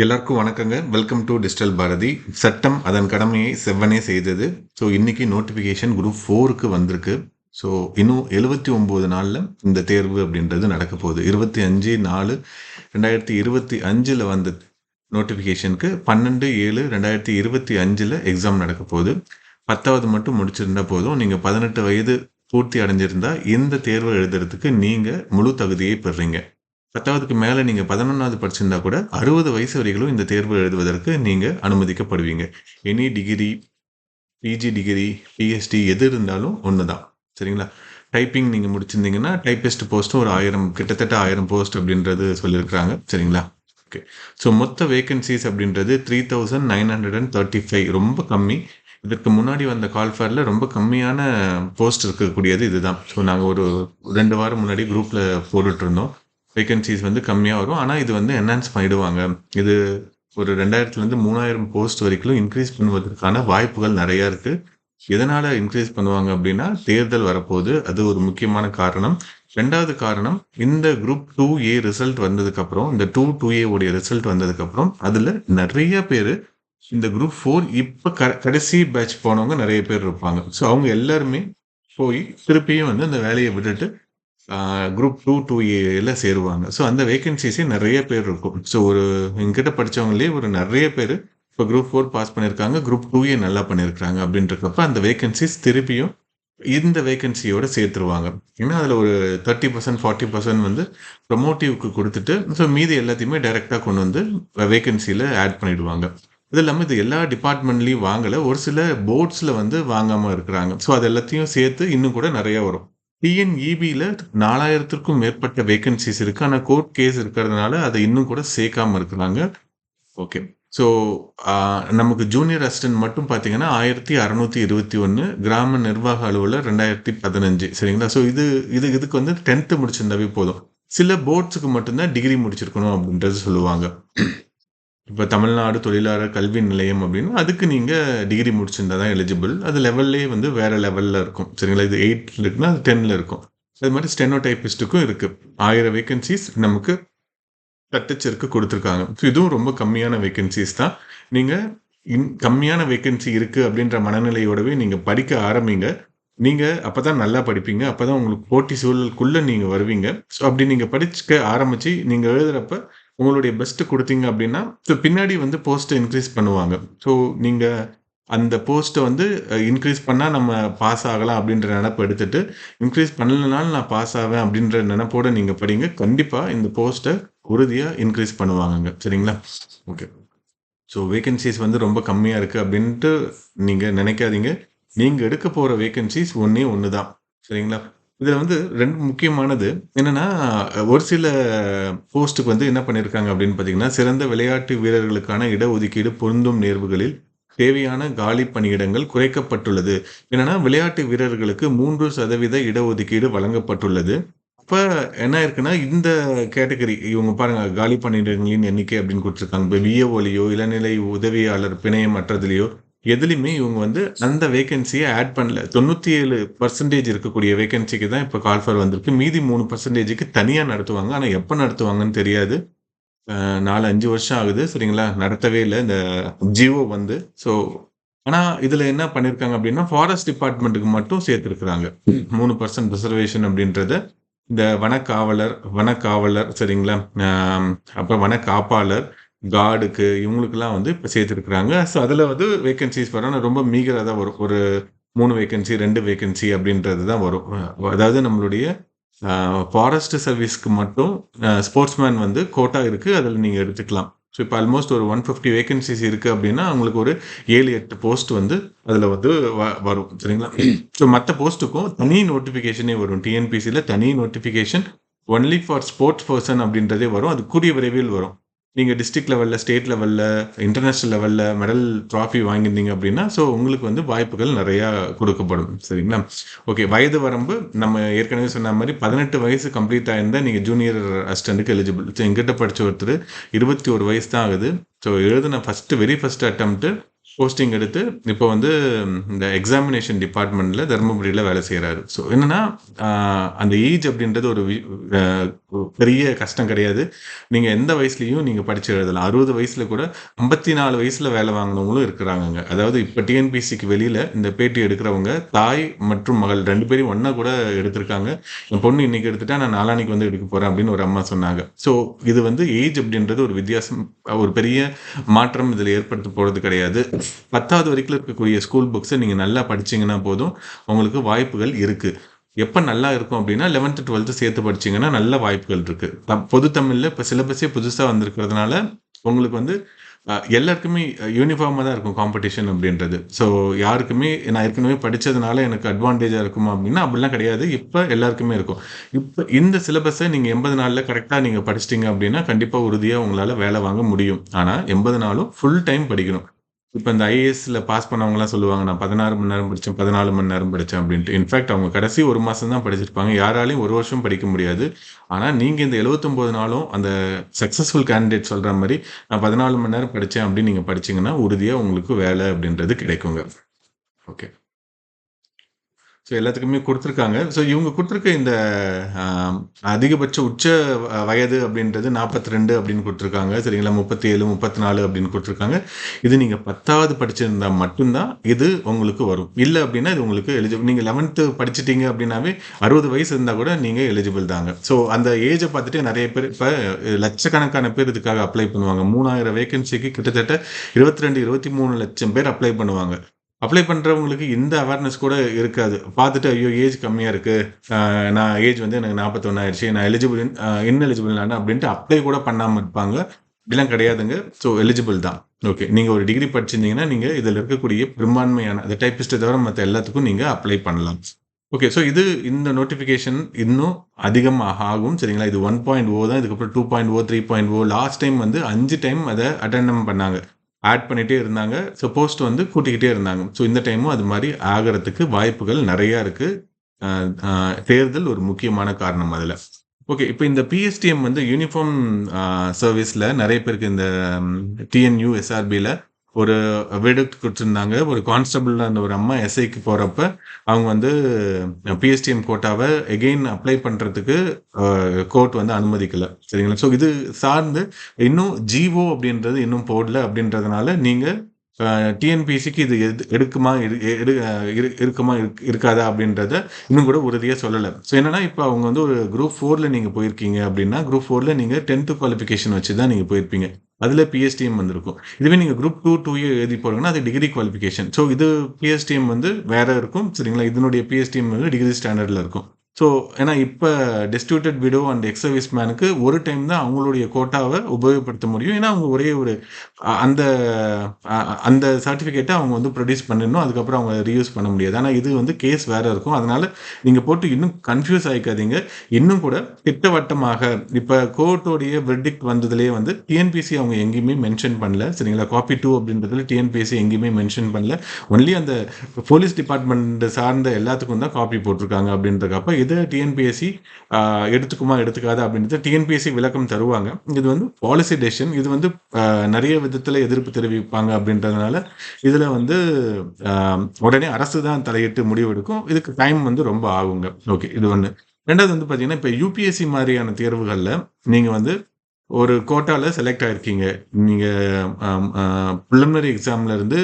எல்லாருக்கும் வணக்கங்க. Welcome to digital Bharathi சட்டம் அதன் கடமையை செவ்வனே செய்தது. ஸோ இன்னைக்கு நோட்டிஃபிகேஷன் குரூப் ஃபோருக்கு வந்திருக்கு. ஸோ இன்னும் எழுபத்தி ஒம்பது நாளில் இந்த தேர்வு அப்படின்றது நடக்க போகுது. இருபத்தி அஞ்சு நாலு ரெண்டாயிரத்தி இருபத்தி அஞ்சில் வந்த நோட்டிஃபிகேஷனுக்கு பன்னெண்டு ஏழு ரெண்டாயிரத்தி இருபத்தி அஞ்சில் எக்ஸாம் நடக்க போகுது. பத்தாவது மட்டும் முடிச்சிருந்தா போதும். நீங்கள் பதினெட்டு வயது பூர்த்தி அடைஞ்சிருந்தா இந்த தேர்வை எழுதுறதுக்கு நீங்கள் முழு தகுதியை பெறுறீங்க. பத்தாவதுக்கு மேலே நீங்கள் பதினொன்றாவது படிச்சிருந்தா கூட அறுபது வயசு வரைகளும் இந்த தேர்வு எழுதுவதற்கு நீங்கள் அனுமதிக்கப்படுவீங்க. Any degree PG degree PhD எது இருந்தாலும் ஒன்று தான் சரிங்களா? டைப்பிங் நீங்கள் முடிச்சிருந்தீங்கன்னா டைப்பிஸ்ட் போஸ்ட்டும் ஒரு ஆயிரம் கிட்டத்தட்ட ஆயிரம் போஸ்ட் அப்படின்றது சொல்லியிருக்கிறாங்க. சரிங்களா? ஓகே ஸோ மொத்த வேகன்சிஸ் அப்படின்றது three thousand nine hundred and thirty five ரொம்ப கம்மி. இதற்கு முன்னாடி வந்த கால்ஃபேரில் ரொம்ப கம்மியான போஸ்ட் இருக்கக்கூடியது இதுதான். ஸோ நாங்கள் ஒரு ரெண்டு வாரம் முன்னாடி குரூப்பில் போட்டுட்ருந்தோம் வேகன்சிஸ் வந்து கம்மியாக வரும். ஆனால் இது வந்து என்ஹான்ஸ் பண்ணிடுவாங்க. இது ஒரு ரெண்டாயிரத்துலேருந்து மூணாயிரம் போஸ்ட் வரைக்கும் இன்க்ரீஸ் பண்ணுவதற்கான வாய்ப்புகள் நிறையா இருக்குது எதனால் இன்க்ரீஸ் பண்ணுவாங்க அப்படின்னா தேர்தல் வரப்போகுது அது ஒரு முக்கியமான காரணம். ரெண்டாவது காரணம் இந்த குரூப் டூ ஏ ரிசல்ட் வந்ததுக்கப்புறம் இந்த டூ டூ ஏ உடைய ரிசல்ட் வந்ததுக்கப்புறம் அதில் நிறைய பேர் இந்த குரூப் ஃபோர் இப்போ க கடைசி பேட்ச் போனவங்க நிறைய பேர் இருப்பாங்க. ஸோ அவங்க எல்லாருமே போய் திருப்பியும் வந்து அந்த வேலையை விட்டுட்டு குரூப் டூ டூ ஏல சேருவாங்க. ஸோ அந்த வேகன்சிஸே நிறைய பேர் இருக்கும். ஸோ ஒரு எங்கிட்ட படித்தவங்களே ஒரு நிறைய பேர் இப்போ குரூப் ஃபோர் பாஸ் பண்ணியிருக்காங்க குரூப் டூ ஏ நல்லா பண்ணியிருக்காங்க அப்படின்றப்ப அந்த வேகன்சிஸ் திருப்பியும் இந்த வேகன்சியோட சேர்த்துருவாங்க. ஏன்னா அதில் ஒரு தேர்ட்டி பர்சன்ட் ஃபார்ட்டி பர்சன்ட் வந்து ப்ரொமோட்டிவ்க்கு கொடுத்துட்டு ஸோ மீதி எல்லாத்தையுமே டைரெக்டாக கொண்டு வந்து வேகன்சியில் ஆட் பண்ணிடுவாங்க. இது இல்லாமல் இது எல்லா டிபார்ட்மெண்ட்லேயும் வாங்கலை. ஒரு சில போர்ட்ஸில் வந்து வாங்காமல் இருக்கிறாங்க. ஸோ அது எல்லாத்தையும் சேர்த்து இன்னும் கூட நிறையா வரும். டிஎன்இபியில் நாலாயிரத்திற்கும் மேற்பட்ட வேகன்சிஸ் இருக்குது ஆனால் கோர்ட் கேஸ் இருக்கிறதுனால அதை இன்னும் கூட சேர்க்காம இருக்கிறாங்க. ஓகே ஸோ நமக்கு ஜூனியர் அசிஸ்டன்ட் மட்டும் பார்த்தீங்கன்னா ஆயிரத்தி அறநூற்றி இருபத்தி ஒன்று கிராம நிர்வாக அலுவலர் ரெண்டாயிரத்தி பதினஞ்சு. சரிங்களா? ஸோ இது இது இதுக்கு வந்து டென்த்து முடிச்சிருந்தாவே போதும். சில போர்ட்ஸுக்கு மட்டும்தான் டிகிரி முடிச்சிருக்கணும் அப்படின்றது சொல்லுவாங்க. இப்போ தமிழ்நாடு தொழிலாளர் கல்வி நிலையம் அப்படின்னா அதுக்கு நீங்கள் டிகிரி முடிச்சிருந்தா தான் எலிஜிபிள் அது லெவல்லே வந்து வேறு லெவலில் இருக்கும். சரிங்களா? இது எயிட்டில் இருக்குன்னா அது டென்னில் இருக்கும். அது மாதிரி ஸ்டெனோ டைப்பிஸ்ட்டுக்கும் இருக்குது ஆயிரம் வேகன்சிஸ் நமக்கு தட்டச்சிற்கு கொடுத்துருக்காங்க. ஸோ இதுவும் ரொம்ப கம்மியான வேகன்சிஸ் தான். நீங்கள் இன் கம்மியான வேகன்சி இருக்குது அப்படின்ற மனநிலையோடவே நீங்கள் படிக்க ஆரம்பிங்க. நீங்கள் அப்போ தான் நல்லா படிப்பீங்க. அப்போ தான் உங்களுக்கு போட்டி சூழலுக்குள்ளே நீங்கள் வருவீங்க. ஸோ அப்படி நீங்கள் படிச்சுக்க ஆரம்பித்து நீங்கள் எழுதுகிறப்ப உங்களுடைய பெஸ்ட்டு கொடுத்தீங்க அப்படின்னா ஸோ பின்னாடி வந்து போஸ்ட்டை இன்க்ரீஸ் பண்ணுவாங்க. ஸோ நீங்கள் அந்த போஸ்ட்டை வந்து இன்க்ரீஸ் பண்ணால் நம்ம பாஸ் ஆகலாம் அப்படின்ற நினப்பு எடுத்துட்டு இன்க்ரீஸ் பண்ணலனாலும் நான் பாஸ் ஆவேன் அப்படின்ற நினப்போட நீங்கள் படிங்க. கண்டிப்பாக இந்த போஸ்ட்டை உறுதியாக இன்க்ரீஸ் பண்ணுவாங்கங்க. சரிங்களா? ஓகே ஸோ வேகன்சிஸ் வந்து ரொம்ப கம்மியாக இருக்குது அப்படின்ட்டு நீங்கள் நினைக்காதீங்க. நீங்கள் எடுக்க போகிற வேகன்சிஸ் ஒன்றே ஒன்று தான் சரிங்களா? இதில் வந்து ரெண்டு முக்கியமானது என்னென்னா ஒரு சில போஸ்ட்டுக்கு வந்து என்ன பண்ணியிருக்காங்க அப்படின்னு பார்த்தீங்கன்னா சிறந்த விளையாட்டு வீரர்களுக்கான இடஒதுக்கீடு பொருந்தும் நேர்வுகளில் தேவையான காலி பணியிடங்கள் குறைக்கப்பட்டுள்ளது. என்னன்னா விளையாட்டு வீரர்களுக்கு மூன்று சதவீத இடஒதுக்கீடு வழங்கப்பட்டுள்ளது. இப்போ என்ன இருக்குன்னா இந்த கேட்டகரி இவங்க பாருங்க காலி பணியிடங்களின் எண்ணிக்கை அப்படின்னு கொடுத்துருக்காங்க. இப்போ விஏஓலையோ இளநிலை உதவியாளர் பிணையம் அற்றதுலையோ எதுலையுமே இவங்க வந்து அந்த வேகன்சியை ஆட் பண்ணல. தொண்ணூற்றி ஏழு பர்சன்டேஜ் இருக்கக்கூடிய வேகன்சிக்கு தான் இப்போ கால்ஃபர் வந்திருக்கு. மீதி மூணு பர்சன்டேஜுக்கு தனியாக நடத்துவாங்க. ஆனால் எப்போ நடத்துவாங்கன்னு தெரியாது. நாலு அஞ்சு வருஷம் ஆகுது. சரிங்களா? நடத்தவே இல்லை. இந்த ஜியோ வந்து. ஸோ ஆனால் இதில் என்ன பண்ணியிருக்காங்க அப்படின்னா ஃபாரஸ்ட் டிபார்ட்மெண்ட்டுக்கு மட்டும் சேர்த்துருக்குறாங்க. மூணு பர்சன்ட் ரிசர்வேஷன் அப்படின்றத. இந்த வனக்காவலர் வனக்காவலர் சரிங்களா? அப்புறம் வனக்காப்பாளர் கார்டுக்கு இவங்களுக்குலாம் வந்து இப்போ சேர்த்துருக்குறாங்க. ஸோ அதில் வந்து வேகன்சிஸ் வரும் ரொம்ப மீகராக தான் வரும். ஒரு மூணு வேகன்சி ரெண்டு வேகன்சி அப்படின்றது தான் வரும். அதாவது நம்மளுடைய ஃபாரஸ்ட் சர்வீஸ்க்கு மட்டும் ஸ்போர்ட்ஸ்மேன் வந்து கோட்டா இருக்குது அதில் நீங்கள் எடுத்துக்கலாம். ஸோ இப்போ ஆல்மோஸ்ட் ஒரு ஒன் ஃபிஃப்டி வேகன்சிஸ் இருக்குது அப்படின்னா அவங்களுக்கு ஒரு ஏழு எட்டு போஸ்ட் வந்து அதில் வந்து வ வரும். சரிங்களா? ஸோ மற்ற போஸ்ட்டுக்கும் தனி நோட்டிஃபிகேஷனே வரும். டிஎன்பிசியில் தனி notification only for sports person அப்படின்றதே வரும். அது கூடிய விரைவில் வரும். நீங்கள் டிஸ்ட்ரிக்ட் லெவலில் ஸ்டேட் லெவலில் இன்டர்நேஷ்னல் லெவலில் மெடல் ட்ராஃபி வாங்கியிருந்தீங்க அப்படின்னா ஸோ உங்களுக்கு வந்து வாய்ப்புகள் நிறையா கொடுக்கப்படும். சரிங்களா? ஓகே வயது வரம்பு நம்ம ஏற்கனவே சொன்ன மாதிரி பதினெட்டு வயசு கம்ப்ளீட் ஆயிருந்தால் நீங்கள் ஜூனியர் அசிஸ்டண்ட்டுக்கு எலிஜிபிள் ஸோ எங்கிட்ட படித்த ஒருத்தர் இருபத்தி ஒரு வயசு தான் ஆகுது. ஸோ எழுதின first very first attempt posting எடுத்து இப்போ வந்து இந்த எக்ஸாமினேஷன் டிபார்ட்மெண்ட்டில் தருமபுரியில் வேலை செய்கிறாரு ஸோ என்னென்னா அந்த ஏஜ் அப்படின்றது ஒரு பெரிய கஷ்டம் கிடையாது. நீங்கள் எந்த வயசுலையும் நீங்கள் படிச்சு எழுதலாம். அறுபது வயசில் கூட ஐம்பத்தி நாலு வயசில் வேலை வாங்கினவங்களும் இருக்கிறாங்க அதாவது இப்போ டிஎன்பிசிக்கு வெளியில் இந்த பேட்டி எடுக்கிறவங்க தாய் மற்றும் மகள் ரெண்டு பேரும் ஒன்றா கூட எடுத்திருக்காங்க. என் பொண்ணு இன்னைக்கு எடுத்துட்டா நான் நாளானிக்கு வந்து எடுக்க போகிறேன் அப்படின்னு ஒரு அம்மா சொன்னாங்க. ஸோ இது வந்து ஏஜ் அப்படின்றது ஒரு வித்தியாசம் ஒரு பெரிய மாற்றம் இதில் ஏற்படுத்த போகிறது கிடையாது. பத்தாவது வரைக்கும் இருக்கக்கூடிய ஸ்கூல் புக்ஸை நீங்கள் நல்லா படிச்சீங்கன்னா போதும். உங்களுக்கு வாய்ப்புகள் இருக்குது எப்போ நல்லா இருக்கும் அப்படின்னா லெவன்த்து டுவெல்த்து சேர்த்து படிச்சீங்கன்னா நல்ல வாய்ப்புகள் இருக்குது த பொது தமிழில் இப்போ சிலபஸே புதுசாக வந்திருக்கிறதுனால உங்களுக்கு வந்து எல்லாருக்குமே யூனிஃபார்மாக தான் இருக்கும் காம்படிஷன் அப்படின்றது. ஸோ யாருக்குமே நான் ஏற்கனவே படித்ததுனால எனக்கு அட்வான்டேஜாக இருக்குமா அப்படின்னா அப்படிலாம் கிடையாது. இப்போ எல்லாருக்குமே இருக்கும். இப்போ இந்த சிலபஸை நீங்கள் எண்பது நாளில் கரெக்டாக நீங்கள் படிச்சிட்டிங்க அப்படின்னா கண்டிப்பாக உறுதியாக உங்களால் வேலை வாங்க முடியும். ஆனால் எண்பது நாளும் ஃபுல் டைம் படிக்கணும். இப்போ இந்த ஐஏஎஸ்ல பாஸ் பண்ணவங்கலாம் சொல்லுவாங்க நான் பதினாறு மணி நேரம் படித்தேன் பதினாலு மணி நேரம் படித்தேன் அப்படின்ட்டு. இன்ஃபேக்ட் அவங்க கடைசி ஒரு மாதம் தான் படிச்சிருப்பாங்க. யாராலையும் ஒரு வருஷம் படிக்க முடியாது. ஆனால் நீங்கள் இந்த 79 நாளும் அந்த சக்ஸஸ்ஃபுல் கேண்டிடேட் சொல்கிற மாதிரி நான் பதினாலு மணி நேரம் படித்தேன் அப்படின்னு நீங்கள் படிச்சீங்கன்னா உறுதியாக உங்களுக்கு வேலை அப்படின்றது கிடைக்குங்க. ஓகே ஸோ எல்லாத்துக்குமே கொடுத்துருக்காங்க. ஸோ இவங்க கொடுத்துருக்க இந்த அதிகபட்ச உச்ச வ- வயது அப்படின்றது நாற்பத்தி ரெண்டு அப்படின்னு கொடுத்துருக்காங்க. சரிங்களா? முப்பத்தி ஏழு முப்பத்தி நாலு அப்படின்னு கொடுத்துருக்காங்க. இது நீங்கள் பத்தாவது படிச்சிருந்தா மட்டும்தான் இது உங்களுக்கு வரும். இல்லை அப்படின்னா இது உங்களுக்கு எலிஜிபிள் நீங்கள் லெவன்த்து படிச்சிட்டீங்க அப்படின்னாவே அறுபது வயசு இருந்தால் கூட நீங்கள் எலிஜிபிள் தாங்க. ஸோ அந்த ஏஜை பார்த்துட்டு நிறைய பேர் இப்போ லட்சக்கணக்கான பேர் இதுக்காக அப்ளை பண்ணுவாங்க. மூணாயிரம் வேகன்சிக்கு கிட்டத்தட்ட இருபத்தி ரெண்டு இருபத்தி மூணு லட்சம் பேர் அப்ளை பண்ணுவாங்க. அப்ளை பண்ணுறவங்களுக்கு இந்த அவேர்னஸ் கூட இருக்காது. பார்த்துட்டு ஐயோ ஏஜ் கம்மியாக இருக்குது நான் ஏஜ் வந்து எனக்கு நாற்பத்தொன்று ஆயிடுச்சு நான் எலிஜிபிள் இன் எலிஜிபிள் நான் அப்படின்ட்டு அப்ளை கூட பண்ணாமல் இருப்பாங்க. இப்படிலாம் கிடையாதுங்க. ஸோ எலிஜிபிள் தான். ஓகே நீங்கள் ஒரு டிகிரி படிச்சிருந்தீங்கன்னா நீங்கள் இதில் இருக்கக்கூடிய பெரும்பான்மையான அந்த டைப்பிஸ்ட்டை தவிர மற்ற எல்லாத்துக்கும் நீங்கள் அப்ளை பண்ணலாம். ஓகே ஸோ இது இந்த நோட்டிஃபிகேஷன் இன்னும் அதிகமாக ஆகும். சரிங்களா? இது ஒன் பாயிண்ட் ஓ தான். இதுக்கப்புறம் two point O three point O last time வந்து அஞ்சு டைம் அதை அட்டெண்டம் பண்ணாங்க. ஆட் பண்ணிகிட்டே இருந்தாங்க. ஸோ போஸ்ட் வந்து கூட்டிக்கிட்டே இருந்தாங்க. ஸோ இந்த டைமும் அது மாதிரி ஆகிறதுக்கு வாய்ப்புகள் நிறையா இருக்குது தேர்தல் ஒரு முக்கியமான காரணம் அதில். ஓகே இப்போ இந்த பிஎஸ்டிஎம் வந்து யூனிஃபார்ம் சர்வீஸில் நிறைய பேருக்கு இந்த டிஎன்யூ எஸ்ஆர்பியில் ஒரு வீடு கொடுத்துருந்தாங்க. ஒரு கான்ஸ்டபிள் அந்த ஒரு அம்மா எஸ்ஐக்கு போகிறப்ப அவங்க வந்து பிஎஸ்டிஎம் கோட்டாவை எகெயின் அப்ளை பண்ணுறதுக்கு கோர்ட் வந்து அனுமதிக்கலை. சரிங்களா? ஸோ இது சார்ந்து இன்னும் ஜிஓ அப்படின்றது இன்னும் போடல அப்படின்றதுனால நீங்கள் டிஎன்பிசிக்கு இது எது எடுக்குமா எடு இருக்குமா இருக்- இருக்காதா அப்படின்றத இன்னும் கூட உறுதியாக சொல்லலை. ஸோ என்னன்னா இப்போ அவங்க வந்து ஒரு குரூப் ஃபோரில் நீங்கள் போயிருக்கீங்க அப்படின்னா குரூப் ஃபோரில் நீங்கள் டென்த்து குவாலிஃபிகேஷன் வச்சு தான் நீங்கள் போயிருப்பீங்க. அதில் பிஎஸ்டிஎம் வந்திருக்கும். இதுவே நீங்கள் குரூப் டூ டூ இயர் எழுதி போகிறீங்கன்னா அது டிகிரி குவாலிஃபிகேஷன் ஸோ இது பிஎஸ்டிஎம் வந்து வேற இருக்கும். சரிங்களா? இதனுடைய பிஎஸ்டிஎம் வந்து டிகிரி ஸ்டாண்டர்டில் இருக்கும். ஸோ ஏன்னா இப்போ destitute widow and ex service மேனுக்கு ஒரு டைம் தான் அவங்களுடைய கோட்டாவை உபயோகப்படுத்த முடியும். ஏன்னா அவங்க ஒரே ஒரு அந்த அந்த சர்டிஃபிகேட்டை அவங்க வந்து ப்ரொடியூஸ் பண்ணிடணும். அதுக்கப்புறம் அவங்க ரீயூஸ் பண்ண முடியாது. ஆனால் இது வந்து கேஸ் வேற இருக்கும். அதனால நீங்கள் போட்டு இன்னும் கன்ஃபியூஸ் ஆகிக்காதீங்க இன்னும் கூட திட்டவட்டமாக இப்போ கோர்ட்டோடைய வெர்டிக்ட் வந்ததுலேயே வந்து டிஎன்பிசி அவங்க எங்கேயுமே மென்ஷன் பண்ணல. சரிங்களா? காப்பி டூ அப்படின்றதுல டிஎன்பிசி எங்கேயுமே மென்ஷன் பண்ணல. ஒன்லி அந்த போலீஸ் டிபார்ட்மெண்ட் சார்ந்த எல்லாத்துக்கும் தான் காப்பி போட்டிருக்காங்க அப்படின்றக்கப்ப இது டிஎன்பிஎஸ்சி எடுத்துக்குமா எடுத்துக்காதா அப்படின்றது டிஎன்பிஎஸ்சி விளக்கம் தருவாங்க. இது வந்து பாலிசி டெசிஷன் இது வந்து நிறைய விதத்தில் எதிர்ப்பு தெரிவிப்பாங்க அப்படின்றதுனால இதில் வந்து உடனே அரசு தான் தலையிட்டு முடிவெடுக்கும் இதுக்கு டைம் வந்து ரொம்ப ஆகுங்க. ஓகே இது ஒன்று ரெண்டாவது வந்து பார்த்தீங்கன்னா இப்போ யூபிஎஸ்சி மாதிரியான தேர்வுகளில் நீங்கள் வந்து ஒரு கோட்டாவில் செலக்ட் ஆகிருக்கீங்க நீங்கள் ப்ரிலிமினரி எக்ஸாம்லேருந்து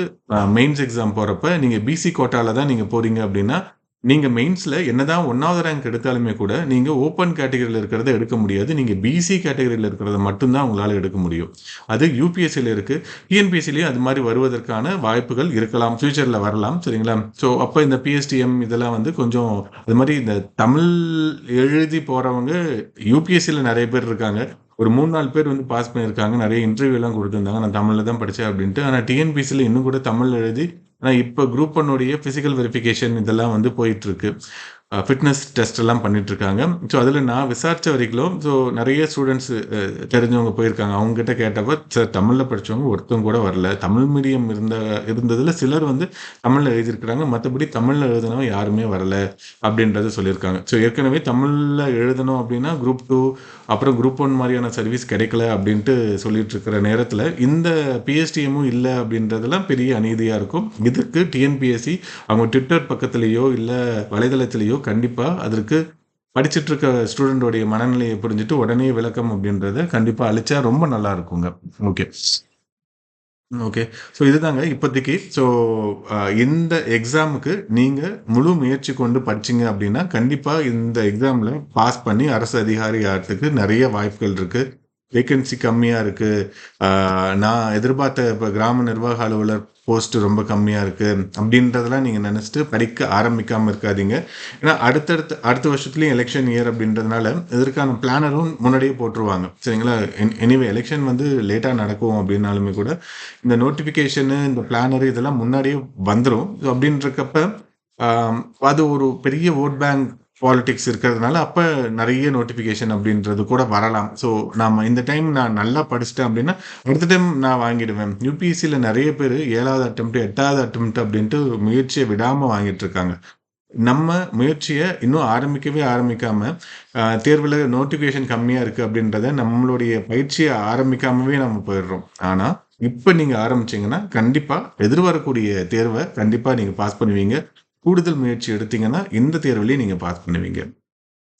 மெயின்ஸ் எக்ஸாம் போகிறப்ப நீங்கள் பிசி கோட்டாவில் தான் நீங்கள் போகிறீங்க அப்படின்னா நீங்கள் மெயின்ஸில் என்னதான் ஒன்றாவது ரேங்க் எடுத்தாலுமே கூட நீங்கள் ஓப்பன் கேட்டகரியில் இருக்கிறத எடுக்க முடியாது. நீங்கள் பிசி கேட்டகரியில் இருக்கிறத மட்டும்தான் உங்களால் எடுக்க முடியும். அது யூபிஎஸ்சியில் இருக்குது டிஎன்பிஎஸ்சிலையும் அது மாதிரி வருவதற்கான வாய்ப்புகள் இருக்கலாம். ஃப்யூச்சரில் வரலாம். சரிங்களா? ஸோ அப்போ இந்த பிஎஸ்டிஎம் இதெல்லாம் வந்து கொஞ்சம் அது மாதிரி இந்த தமிழ் எழுதி போகிறவங்க யூபிஎஸ்சியில் நிறைய பேர் இருக்காங்க. ஒரு மூணு நாலு பேர் வந்து பாஸ் பண்ணியிருக்காங்க. நிறைய இன்டர்வியூலாம் கொடுத்துருந்தாங்க. நான் தமிழில் தான் படித்தேன் அப்படின்ட்டு. ஆனால் டிஎன்பிசியில் இன்னும் கூட தமிழ் எழுதி ஆனால் இப்போ குரூப் ஒன்னுடைய ஃபிசிக்கல் வெரிஃபிகேஷன் இதெல்லாம் வந்து போயிட்டு இருக்கு. ஃபிட்னஸ் டெஸ்ட் எல்லாம் பண்ணிட்டு இருக்காங்க ஸோ அதில் நான் விசாரித்த வரைக்கும் ஸோ நிறைய ஸ்டூடெண்ட்ஸ் தெரிஞ்சவங்க போயிருக்காங்க. அவங்க கிட்ட சார் தமிழில் படிச்சவங்க ஒருத்தவங்க கூட வரல. தமிழ் மீடியம் இருந்த இருந்ததில் சிலர் வந்து தமிழில் எழுதியிருக்கிறாங்க. மற்றபடி தமிழில் எழுதினவங்க யாருமே வரல அப்படின்றத சொல்லியிருக்காங்க. ஸோ ஏற்கனவே தமிழில் எழுதணும் அப்படின்னா குரூப் டூ அப்புறம் குரூப் ஒன் மாதிரியான சர்வீஸ் கிடைக்கல அப்படின்ட்டு சொல்லிட்டு இருக்கிற நேரத்தில் இந்த பிஎஸ்டிஎம்மும் இல்லை அப்படின்றதெல்லாம் பெரிய அநீதியாக இருக்கும். இதுக்கு டிஎன்பிஎஸ்சி அவங்க ட்விட்டர் பக்கத்துலேயோ இல்லை வலைதளத்திலேயோ கண்டிப்பாக அதற்கு படிச்சுட்டு இருக்க ஸ்டூடெண்டோடைய மனநிலையை புரிஞ்சுட்டு உடனே விளக்கம் அப்படின்றத கண்டிப்பாக அழிச்சா ரொம்ப நல்லா இருக்குங்க. ஓகே ஓகே ஸோ இதுதாங்க இப்போதைக்கு. ஸோ இந்த எக்ஸாமுக்கு நீங்கள் முழு முயற்சி கொண்டு படிச்சீங்க அப்படின்னா கண்டிப்பாக இந்த எக்ஸாமில் பாஸ் பண்ணி அரசு அதிகாரி ஆகிறதுக்கு நிறைய வாய்ப்புகள் இருக்குது வேகன்சி கம்மியாக இருக்குது நான் எதிர்பார்த்த இப்போ கிராம நிர்வாக அலுவலர் போஸ்ட் ரொம்ப கம்மியாக இருக்குது அப்படின்றதெல்லாம் நீங்கள் நினச்சிட்டு படிக்க ஆரம்பிக்காமல் இருக்காதீங்க. ஏன்னா அடுத்தடுத்த அடுத்த வருஷத்துலேயும் எலெக்ஷன் இயர் அப்படின்றதுனால இதற்கான பிளானரும் முன்னாடியே போட்டுருவாங்க. சரிங்களா? எனிவே எலெக்ஷன் வந்து லேட்டாக நடக்கும் அப்படின்னாலுமே கூட இந்த நோட்டிஃபிகேஷனு இந்த பிளானர் இதெல்லாம் முன்னாடியே வந்துடும் ஸோ அப்படின்றக்கப்ப அது ஒரு பெரிய ஓட் பேங்க் பாலிடிக்ஸ் இருக்கிறதுனால அப்போ நிறைய நோட்டிஃபிகேஷன் அப்படின்றது கூட வரலாம். ஸோ நாம் இந்த டைம் நான் நல்லா படிச்சிட்டேன் அப்படின்னா அடுத்த டைம் நான் வாங்கிடுவேன். யூபிஎஸ்சியில் நிறைய பேர் ஏழாவது அட்டம்ப்ட் எட்டாவது அட்டம்ப்ட் அப்படின்ட்டு முயற்சியை விடாமல் வாங்கிட்டு இருக்காங்க. நம்ம முயற்சியை இன்னும் ஆரம்பிக்கவே ஆரம்பிக்காம தேர்வில் நோட்டிஃபிகேஷன் கம்மியாக இருக்குது அப்படின்றத நம்மளுடைய பயிற்சியை ஆரம்பிக்காமவே நம்ம போயிடுறோம். ஆனால் இப்போ நீங்கள் ஆரம்பிச்சிங்கன்னா கண்டிப்பாக எதிர்வரக்கூடிய தேர்வை கண்டிப்பாக நீங்கள் பாஸ் பண்ணுவீங்க. கூடுதல் முயற்சி எடுத்தீங்கன்னா இந்த தேர்வுலயே நீங்கள் பாஸ் பண்ணுவீங்க.